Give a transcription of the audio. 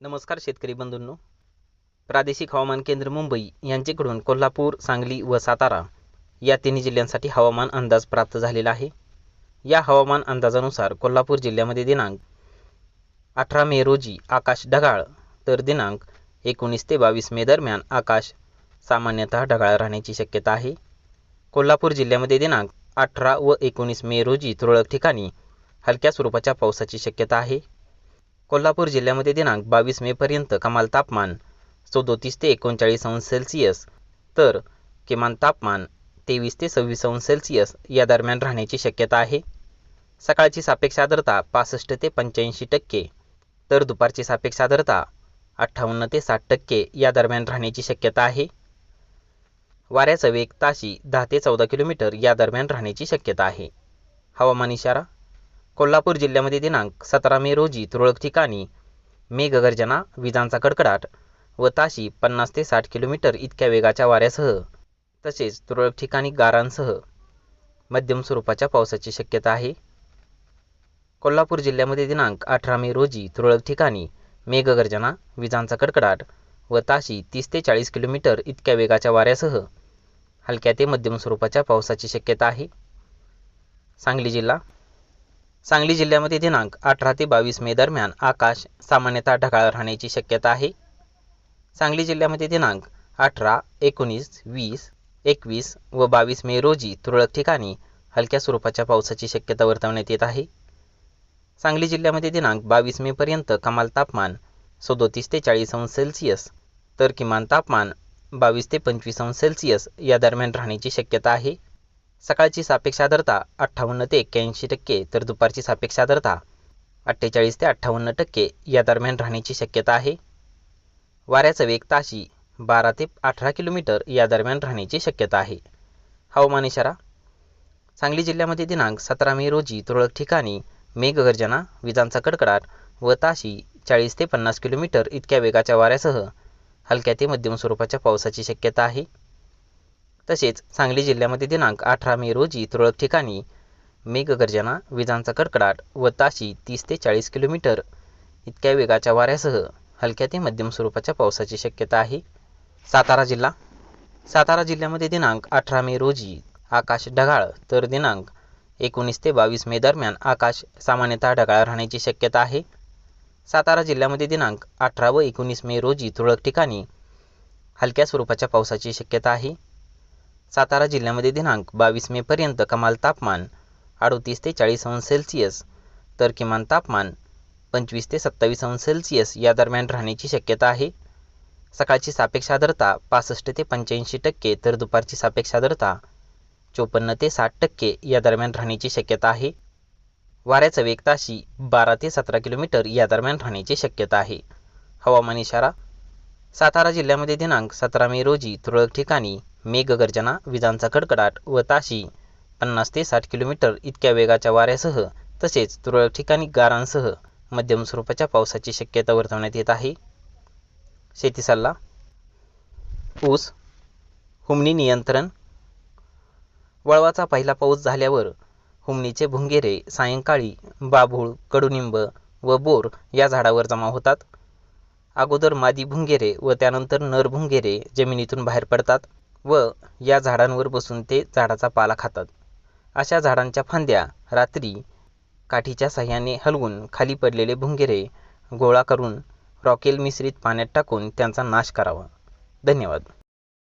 नमस्कार शेतकरी बंधूंनो. प्रादेशिक हवामान केंद्र मुंबई यांच्याकडून कोल्हापूर सांगली व सातारा या तिन्ही जिल्ह्यांसाठी हवामान अंदाज प्राप्त झालेला आहे. या हवामान अंदाजानुसार कोल्हापूर जिल्ह्यामध्ये दिनांक अठरा मे रोजी आकाश ढगाळ तर दिनांक एकोणीस ते बावीस मे दरम्यान आकाश सामान्यतः ढगाळ राहण्याची शक्यता आहे. कोल्हापूर जिल्ह्यामध्ये दिनांक अठरा व एकोणीस मे रोजी तुरळक ठिकाणी हलक्या स्वरूपाच्या पावसाची शक्यता आहे. कोल्हापूर जिल्ह्यामध्ये दिनांक बावीस मेपर्यंत कमाल तापमान चौदोतीस ते एकोणचाळीस अंश सेल्सिअस तर किमान तापमान तेवीस ते सव्वीस अंश सेल्सिअस या दरम्यान राहण्याची शक्यता आहे. सकाळची सापेक्ष आर्द्रता पासष्ट ते पंच्याऐंशी टक्के तर दुपारची सापेक्ष आर्द्रता अठ्ठावन्न ते साठ टक्के या दरम्यान राहण्याची शक्यता आहे. वाऱ्याचा वेग ताशी दहा ते चौदा किलोमीटर या दरम्यान राहण्याची शक्यता आहे. हवामान इशारा कोल्हापूर जिल्ह्यामध्ये दिनांक सतरा मे रोजी तुरळक ठिकाणी मेघगर्जना विजांचा कडकडाट व ताशी पन्नास ते साठ किलोमीटर इतक्या वेगाच्या वाऱ्यासह तसेच तुरळक ठिकाणी गारांसह मध्यम स्वरूपाच्या पावसाची शक्यता आहे. कोल्हापूर जिल्ह्यामध्ये दिनांक अठरा मे रोजी तुरळक ठिकाणी मेघगर्जना विजांचा कडकडाट व ताशी तीस ते चाळीस किलोमीटर इतक्या वेगाच्या वाऱ्यासह हलक्या ते मध्यम स्वरूपाच्या पावसाची शक्यता आहे. सांगली जिल्हा सांगली जिल्ह्यामध्ये दिनांक अठरा ते बावीस मे दरम्यान आकाश सामान्यतः ढगाळ राहण्याची शक्यता आहे. सांगली जिल्ह्यामध्ये दिनांक अठरा एकोणीस वीस एकवीस व बावीस मे रोजी तुरळक ठिकाणी हलक्या स्वरूपाच्या पावसाची शक्यता वर्तवण्यात येत आहे. सांगली जिल्ह्यामध्ये दिनांक बावीस मेपर्यंत कमाल तापमान सदोतीस ते चाळीस अंश सेल्सिअस तर किमान तापमान बावीस ते पंचवीस अंश सेल्सिअस या दरम्यान राहण्याची शक्यता आहे. सकाळची सापेक्ष आर्द्रता अठ्ठावन्न ते एक्क्याऐंशी टक्के तर दुपारची सापेक्ष आर्द्रता अठ्ठेचाळीस ते अठ्ठावन्न टक्के या दरम्यान राहण्याची शक्यता आहे. वाऱ्याचा वेग ताशी बारा ते अठरा किलोमीटर या दरम्यान राहण्याची शक्यता आहे. हवामान इशारा सांगली जिल्ह्यामध्ये दिनांक सतरा मे रोजी तुरळक ठिकाणी मेघगर्जना विजांचा कडकडाट व ताशी चाळीस ते पन्नास किलोमीटर इतक्या वेगाच्या वाऱ्यासह हलक्या ते मध्यम स्वरूपाच्या पावसाची शक्यता आहे. तसेच सांगली जिल्ह्यामध्ये दिनांक अठरा मे रोजी तुरळक ठिकाणी मेघगर्जना विजांचा कडकडाट व ताशी तीस ते चाळीस किलोमीटर. इतक्या वेगाच्या वाऱ्यासह हलक्या ते मध्यम स्वरूपाच्या पावसाची शक्यता आहे. सातारा जिल्हा. सातारा जिल्ह्यामध्ये दिनांक अठरा मे रोजी आकाश ढगाळ तर दिनांक एकोणीस ते बावीस मे दरम्यान आकाश सामान्यतः ढगाळ राहण्याची शक्यता आहे. सातारा जिल्ह्यामध्ये दिनांक अठरा व एकोणीस मे रोजी तुरळक ठिकाणी हलक्या स्वरूपाच्या पावसाची शक्यता आहे. सातारा जिल्ह्यामध्ये दिनांक बावीस मेपर्यंत कमाल तापमान अडोतीस ते चाळीस अंश सेल्सिअस तर किमान तापमान पंचवीस ते सत्तावीस अंश सेल्सिअस या दरम्यान राहण्याची शक्यता आहे. सकाळची सापेक्ष आर्द्रता पासष्ट ते पंच्याऐंशी टक्के तर दुपारची सापेक्ष आर्द्रता चोपन्न ते साठ टक्के या दरम्यान राहण्याची शक्यता आहे. वाऱ्याचा वेग ताशी बारा ते सतरा किलोमीटर या दरम्यान राहण्याची शक्यता आहे. हवामान इशारा सातारा जिल्ह्यामध्ये दिनांक सतरा मे रोजी तुरळक ठिकाणी मेघगर्जना विजांचा कडकडाट व ताशी. पन्नास ते साठ किलोमीटर इतक्या वेगाच्या वाऱ्यासह तसेच तुरळक ठिकाणी गारांसह मध्यम स्वरूपाच्या पावसाची शक्यता वर्तवण्यात येत आहे. शेती सल्ला. ऊस हुमणी नियंत्रण. वळवाचा पहिला पाऊस झाल्यावर हुमणीचे भुंगेरे सायंकाळी बाभूळ कडुनिंब व बोर या झाडावर जमा होतात. अगोदर मादी भुंगेरे व त्यानंतर नर भुंगेरे जमिनीतून बाहेर पडतात. व या झाडांवर बसून ते झाडाचा पाला खातात. अशा झाडांच्या फांद्या रात्री काठीच्या साह्याने हलवून खाली पडलेले भुंगेरे गोळा करून रॉकेल मिश्रित पाण्यात टाकून त्यांचा नाश करावा. धन्यवाद.